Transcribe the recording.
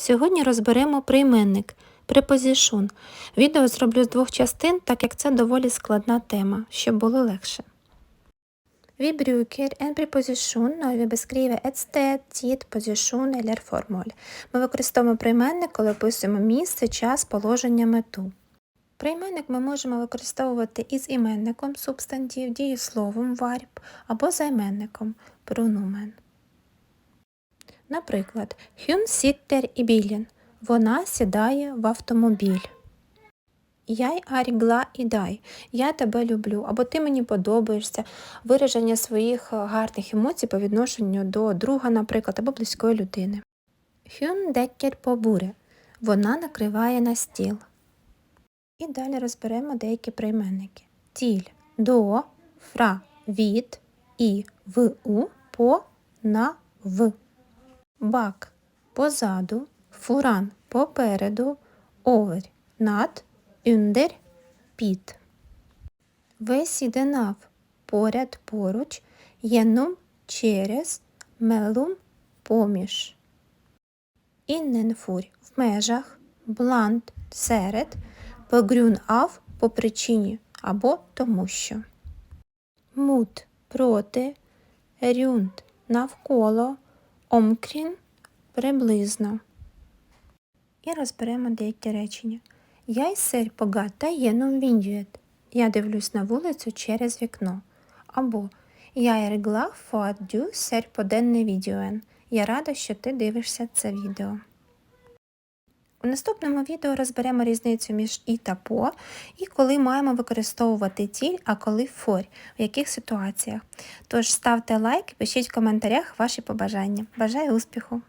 Сьогодні розберемо прийменник preposition. Відео зроблю з двох частин, так як це доволі складна тема, щоб було легше. Vi bruker en preposisjon når vi beskriver et. Ми використовуємо прийменник, коли описуємо місце, час, положення, мету. Прийменник ми можемо використовувати із іменником субстантів, дієсловом verb або займенником pronomen. Наприклад, Hun sitter i bilen. Вона сідає в автомобіль. Er glad i deg. Я тебе люблю. Або ти мені подобаєшся. Вираження своїх е, гарних емоцій по відношенню до друга, наприклад, або близької людини. Dekker på bordet. Вона накриває на стіл. І далі розберемо деякі прийменники. Тіль до, фра, від, і, в, у, по, на, в. Бак позаду, фуран попереду, овер над, юндер під. Весь іденав поряд поруч, єнум через, мелум поміж. Інненфурь в межах, блант серед, погрюн ав по причині або тому що. Мут проти, рюнд навколо, Омкрін приблизно. І розберемо деякі речення. Я й ser погата єном віндюєт. Я дивлюсь на вулицю через вікно. Або Я er glad серь поденне videoen. Я рада, що ти дивишся це відео. У наступному відео розберемо різницю між і та по, і коли маємо використовувати тіль, а коли форь, в яких ситуаціях. Тож ставте лайк, пишіть в коментарях ваші побажання. Бажаю успіху!